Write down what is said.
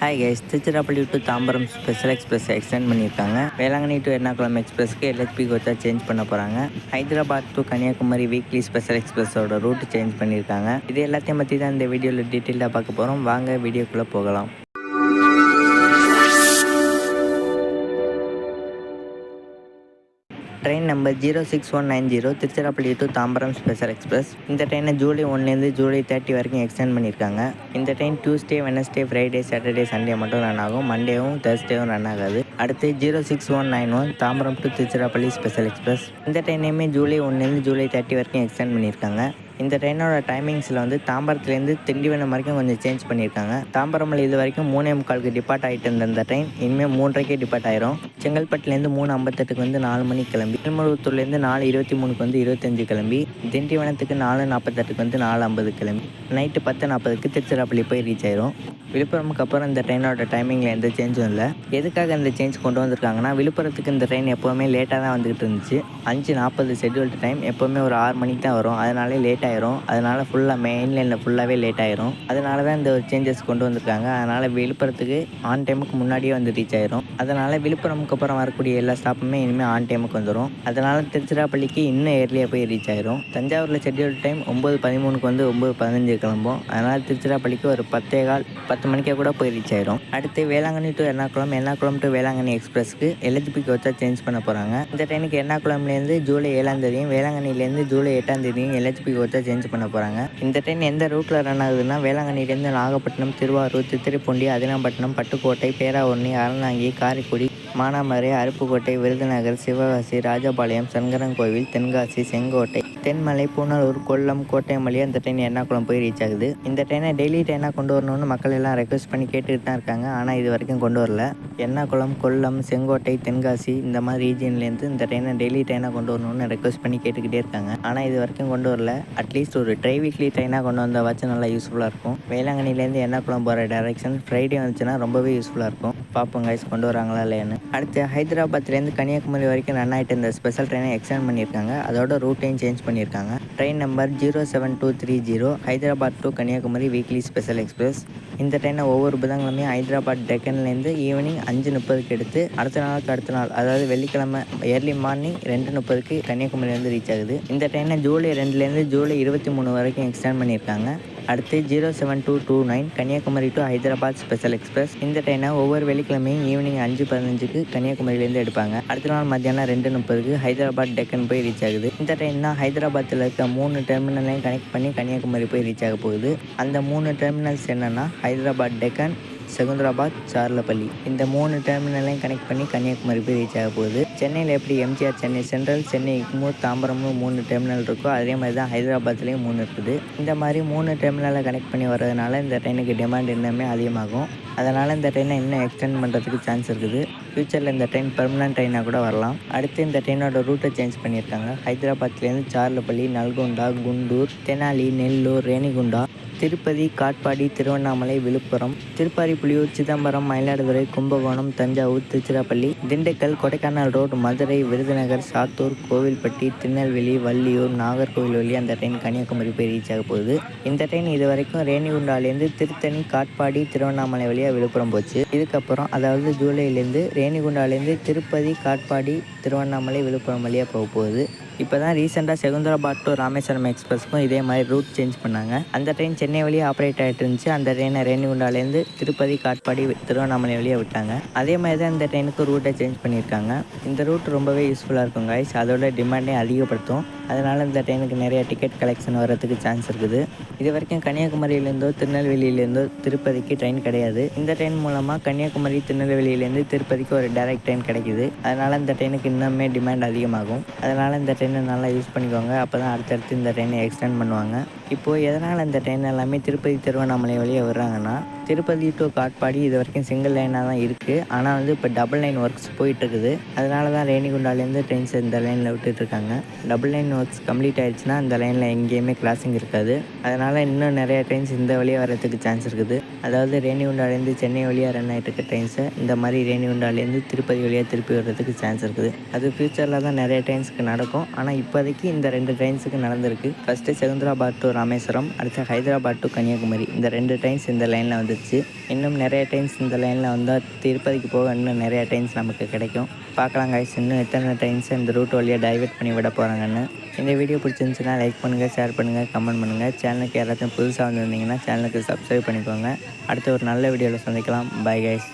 Hi guys Tiruchirappalli to Tambaram special express extend பண்ணியிருக்காங்க. Velankanni to Ernakulam எக்ஸ்பிரஸ்க்கு LHB கோச்சா change பண்ண போகிறாங்க Hyderabad to Kanyakumari weekly special எக்ஸ்பிரஸோட route change பண்ணியிருக்காங்க. இது எல்லாத்தையும் பற்றி தான் இந்த வீடியோவில் டீட்டெயிலாக பார்க்க போகிறோம் வாங்க வீடியோக்குள்ளே போகலாம். Train number zero six one nine zero Tiruchirappalli to Tambaram special express இந்த ட்ரெயினை ஜூலை ஒன்லேருந்து ஜூலை தேர்ட்டி வரைக்கும் எக்ஸ்டெண்ட் பண்ணியிருக்காங்க. இந்த train Tuesday Wednesday Friday Saturday Sunday மட்டும் ரன் ஆகும். மண்டேவும் தேர்ஸ்டேவும் ரன் ஆகாது. அடுத்து zero six one nine one Tambaram to Tiruchirappalli special express இந்த ட்ரெயினையுமே ஜூலை ஒன்லேருந்து ஜூலை தேர்ட்டி வரைக்கும் எக்ஸ்டெண்ட் பண்ணியிருக்காங்க. இந்த ட்ரெயினோட டைமிங்ஸில் வந்து தாம்பரத்துலேருந்து திண்டிவனம் வரைக்கும் கொஞ்சம் சேஞ்ச் பண்ணியிருக்காங்க. தாம்பரமில் இது வரைக்கும் மூணே முக்காலுக்கு டிபார்ட் ஆகிட்டு இருந்த இந்த ட்ரெயின் இனிமேல் மூன்றரைக்கே டிபார்ட் ஆயிரும். செங்கல்பட்டுலேருந்து மூணு ஐம்பத்தெட்டுக்கு வந்து நாலு மணிக்கு கிளம்பி திருமருவத்தூர்லேருந்து நாலு இருபத்தி மூணுக்கு வந்து இருபத்தஞ்சு கிளம்பி திண்டிவனத்துக்கு நாலு நாற்பத்தெட்டுக்கு வந்து நாலு ஐம்பது கிளம்பி நைட்டு பத்து நாற்பதுக்கு திருச்சிராப்பள்ளி போய் ரீச் ஆயிரும். விழுப்புரமுக்கு அப்புறம் இந்த ட்ரெயினோட டைமிங்கில் எந்த சேஞ்சும் இல்லை. எதுக்காக இந்த சேஞ்ச் கொண்டு வந்திருக்காங்கன்னா விழுப்புரத்துக்கு இந்த ட்ரெயின் எப்போவுமே லேட்டாக தான் வந்துக்கிட்டு இருந்துச்சு. அஞ்சு நாற்பது ஷெட்யூல்டு டைம் எப்போவுமே ஒரு ஆறு மணிக்கு தான் வரும். அதனாலே லேட்டாக ஆயிரும் அதனால் ஃபுல்லாக மெயின் லைனில் ஃபுல்லாகவே லேட் ஆயிரும் அதனால தான் இந்த ஒரு சேஞ்சஸ் கொண்டு வந்திருக்காங்க. அதனால் விழுப்புரத்துக்கு ஆன் டைமுக்கு முன்னாடியே வந்து ரீச் ஆயிரும். அதனால் விழுப்புரமுக்கு அப்புறம் வரக்கூடிய எல்லா ஸ்டாப்புமே இனிமேல் ஆன் டைமுக்கு வந்துடும் அதனால் திருச்சிராப்பள்ளிக்கு இன்னும் ஏர்லியாக போய் ரீச் ஆயிரும். தஞ்சாவூரில் ஷெட்யூல் டைம் ஒம்பது பதிமூணுக்கு வந்து ஒம்பது பதினஞ்சு கிளம்பும். அதனால் திருச்சிராப்பள்ளிக்கு ஒரு பத்தே கால் பத்து மணிக்கே கூட போய் ரீச் ஆயிரும். அடுத்து வேளாங்கண்ணி டு எர்ணாகுளம் எர்ணாகுளம் டு வேளாங்கண்ணி எக்ஸ்பிரஸ்க்கு எலிஜிபி கோச்சா சேஞ்ச் பண்ண போகிறாங்க இந்த ட்ரெயினுக்கு எர்ணாகுளம்லேருந்து ஜூலை ஏழாம் தேதியும் வேளாங்கண்ணிலேருந்து ஜூலை எட்டாம் தேதியும் எல்ஹெச்பி கோச்சா சேஞ்ச் பண்ண போகிறாங்க இந்த ட்ரெயின் எந்த ரூட்டில் ரன் ஆகுதுன்னா வேளாங்கண்ணிலேருந்து நாகப்பட்டினம் திருவாரூர் திருத்துறைப்பூண்டி அதினாம்பட்டினம் பட்டுக்கோட்டை பேராவூர்ணி அரணாங்கி காரைக்குடி மானாமரை அருப்புக்கோட்டை விருதுநகர் சிவகாசி ராஜபாளையம் சங்கரன்கோவில் தென்காசி செங்கோட்டை தென்மலை பூனலூர் கொல்லம் கோட்டயம் வழியாக இந்த ட்ரெயின் எர்ணாகுளம் போய் ரீச் ஆகுது. இந்த ட்ரெயினை டெய்லி ட்ரெயினாக கொண்டு வரணும்னு மக்கள் எல்லாம் ரெக்வஸ்ட் பண்ணி கேட்டுக்கிட்டு தான் இருக்காங்க. ஆனால் இது வரைக்கும் கொண்டு வரல. எர்ணாகுளம் கொல்லம் செங்கோட்டை தென்காசி இந்த மாதிரி ரீஜியன்லேருந்து இந்த ட்ரெயினை டெய்லி ட்ரெயினாக கொண்டு வரணும்னு ரெக்வஸ்ட் பண்ணி கேட்டுக்கிட்டே இருக்காங்க. ஆனால் இது வரைக்கும் கொண்டு வரல. அட்லீஸ்ட் ஒரு ட்ரை வீக்லி ட்ரெயினாக கொண்டு வந்தாச்சும் நல்லா யூஸ்ஃபுல்லாக இருக்கும். வேளாங்கண்ணிலேருந்து எர்ணாகுளம் போகிற டைரக்ஷன் ஃப்ரைடே வந்துச்சுன்னா ரொம்பவே யூஸ்ஃபுல்லாக இருக்கும். பார்ப்போம் கைஸ் கொண்டு வராங்களா இல்லையான்னு. அடுத்து ஹைதராபாத்லேருந்து கன்னியாகுமரி வரைக்கும் ரன் ஆகிட்டு இருந்த ஸ்பெஷல் ட்ரெயினை எக்ஸ்டெண்ட் பண்ணியிருக்காங்க. அதோட ரூட்டையும் சேஞ்ச் பண்ணியிருக்காங்க. Train number zero seven two three zero Hyderabad to Kanyakumari weekly special express இந்த ட்ரெயினை ஒவ்வொரு புதன்கிழமையும் ஹைதராபாத் டெக்கன்லேருந்து ஈவினிங் அஞ்சு முப்பதுக்கு எடுத்து அடுத்த நாளுக்கு அடுத்த நாள் அதாவது வெள்ளிக்கிழமை ஏர்லி மார்னிங் ரெண்டு முப்பதுக்கு கன்னியாகுமரியிலேருந்து ரீச் ஆகுது. இந்த ட்ரெயினை ஜூலை ரெண்டுலேருந்து ஜூலை இருபத்தி மூணு வரைக்கும் எக்ஸ்டெண்ட் பண்ணியிருக்காங்க. அடுத்து zero seven two two nine Kanyakumari to Hyderabad special express இந்த ட்ரெயினை ஒவ்வொரு வெள்ளிக்கிழமையும் ஈவினிங் அஞ்சு பதினஞ்சுக்கு கன்னியாகுமரியிலேருந்து எடுப்பாங்க. அடுத்த நாள் மத்தியானம் ரெண்டு முப்பதுக்கு ஹைதராபாத் டெக்கன் போய் ரீச் ஆகுது. இந்த ட்ரெயின் தான் ஹைதராபாத்தில் இருக்க மூணு டெர்மினலையும் கனெக்ட் பண்ணி கன்னியாகுமரி போய் ரீச் ஆக போகுது. அந்த மூணு டெர்மினல்ஸ் என்னென்னா ஹைதராபாத் டெக்கன் செகுந்தராபாத் சார்லப்பள்ளி. இந்த மூணு டெர்மினலையும் கனெக்ட் பண்ணி கன்னியாகுமரி போய் ரீச் ஆக போகுது. சென்னையில் எப்படி எம்ஜிஆர் சென்னை சென்ட்ரல் சென்னை இக்மூர் தாம்பரம்னு மூணு டெர்மினல் இருக்கோ அதே மாதிரி தான் ஹைதராபாத்லேயும் மூணு இருக்குது. இந்த மாதிரி மூணு டெர்மினலை கனெக்ட் பண்ணி வர்றதுனால இந்த ட்ரெயினுக்கு டிமாண்ட் இன்னுமே அதிகமாகும். அதனால் இந்த ட்ரெயினை இன்னும் எக்ஸ்டெண்ட் பண்ணுறதுக்கு சான்ஸ் இருக்குது. ஃப்யூச்சரில் இந்த ட்ரெயின் பெர்மனன்ட் ட்ரெயினாக கூட வரலாம். அடுத்து இந்த ட்ரெயினோட ரூட்டை சேஞ்ச் பண்ணியிருக்காங்க. ஹைதராபாத்லேருந்து சார்லப்பள்ளி நல்கொண்டா குண்டூர் தெனாலி நெல்லூர் ரேணிகுண்டா திருப்பதி காட்பாடி திருவண்ணாமலை விழுப்புரம் திருப்பாரிப்புலியூர் சிதம்பரம் மயிலாடுதுறை கும்பகோணம் தஞ்சாவூர் திருச்சிராப்பள்ளி திண்டுக்கல் கொடைக்கானல் ரோடு மதுரை விருதுநகர் சாத்தூர் கோவில்பட்டி திருநெல்வேலி வள்ளியூர் நாகர்கோவில் வழி அந்த ட்ரெயின் கன்னியாகுமரி போய் ரீச் ஆக போகுது. இந்த ட்ரெயின் இது வரைக்கும் ரேணிகுண்டாலேருந்து திருத்தணி காட்பாடி திருவண்ணாமலை வழியாக விழுப்புரம் போச்சு. இதுக்கப்புறம் அதாவது ஜூலைலேருந்து ரேணிகுண்டாலேருந்து திருப்பதி காட்பாடி திருவண்ணாமலை விழுப்புரம் வழியாக போக போகுது. இப்போ தான் ரீசெண்டாக செகுந்தராபாத் டு ராமேஸ்வரம் எக்ஸ்பிரஸ்க்கும் இதே மாதிரி ரூட் சேஞ்ச் பண்ணாங்க. அந்த ட்ரெயின் சென்னை வழியாக ஆப்ரேட் ஆகிட்டு இருந்துச்சு. அந்த ட்ரெயினை ரேணிகுண்டாலேருந்து திருப்பதி காட்பாடி திருவண்ணாமலை வழியாக விட்டாங்க. அதே மாதிரி தான் இந்த ட்ரெயினுக்கு ரூட்டை சேஞ்ச் பண்ணியிருக்காங்க. இந்த ரூட் ரொம்பவே யூஸ்ஃபுல்லாக இருக்கும் கைஸ் அதோட டிமாண்டே அதிகப்படுத்தும். அதனால் இந்த ட்ரெயினுக்கு நிறைய டிக்கெட் கலெக்ஷன் வர்றதுக்கு சான்ஸ் இருக்குது. இது வரைக்கும் கன்னியாகுமரியிலேருந்தோ திருநெல்வேலியிலேருந்தோ திருப்பதிக்கு ட்ரெயின் கிடையாது. இந்த ட்ரெயின் மூலமாக கன்னியாகுமரி திருநெல்வேலியிலேருந்து திருப்பதிக்கு ஒரு டைரக்ட் ட்ரெயின் கிடைக்குது. அதனால் இந்த ட்ரெயினுக்கு இன்னுமே டிமாண்ட் அதிகமாகும். அதனால் இந்த ட்ரெயினை நல்லா யூஸ் பண்ணிக்கோங்க. அப்போ தான் அடுத்தடுத்து இந்த ட்ரெயினை எக்ஸ்டெண்ட் பண்ணுவாங்க. இப்போது எதனால் இந்த ட்ரெயின் எல்லாமே திருப்பதி திருவண்ணாமலை வழியாக வர்றாங்கன்னா திருப்பதி டு காட்பாடி இது வரைக்கும் சிங்கிள் லைனாக தான் இருக்குது ஆனால் வந்து இப்போ டபுள் லைன் ஒர்க்ஸ் போயிட்டுருக்குது அதனால தான் ரேணிகுண்டாலேருந்து ட்ரெயின்ஸ் இந்த லைனில் விட்டுட்ருக்காங்க டபுள் லைன் ஒர்க்ஸ் கம்ப்ளீட் ஆயிடுச்சுன்னா இந்த லைனில் எங்கேயுமே கிளாஸிங் இருக்காது. அதனால் இன்னும் நிறையா ட்ரெயின்ஸ் இந்த வழியாக வரதுக்கு சான்ஸ் இருக்குது. அதாவது ரேணிகுண்டாலேருந்து சென்னை வழியாக ரன் ஆகிட்டு இருக்க ட்ரெயின்ஸை இந்த மாதிரி ரேணிகுண்டாலேருந்து திருப்பதி வழியாக திருப்பி வர்றதுக்கு சான்ஸ் இருக்குது. அது ஃப்யூச்சரில் தான் நிறைய ட்ரெயின்ஸுக்கு நடக்கும். ஆனால் இப்போதைக்கு இந்த ரெண்டு ட்ரெயின்ஸுக்கு நடந்திருக்கு. ஃபஸ்ட்டு செகந்திராபாத் டு ராமேஸ்வரம் அடுத்து ஹைதராபாத் டு கன்னியாகுமரி இந்த ரெண்டு ட்ரெயின்ஸ் இந்த லைனில் வந்துருச்சு. இன்னும் நிறைய ட்ரெயின்ஸ் இந்த லைனில் வந்தால் திருப்பதிக்கு போக இன்னும் நிறைய ட்ரெயின்ஸ் நமக்கு கிடைக்கும். பார்க்கலாம் காய்ஸ் இன்னும் எத்தனை ட்ரெயின்ஸ் இந்த ரூட் வழியாக டைவெர்ட் பண்ணி விட போகிறாங்கன்னு இந்த வீடியோ பிடிச்சிருந்துச்சுன்னா லைக் பண்ணுங்கள் ஷேர் பண்ணுங்கள் கமெண்ட் பண்ணுங்கள் சேனலுக்கு யாராச்சும் புதுசாக வந்திருந்தீங்கன்னா சேனலுக்கு சப்ஸ்கிரைப் பண்ணிக்கோங்க. அடுத்த ஒரு நல்ல வீடியோவில் சந்திக்கலாம். Bye guys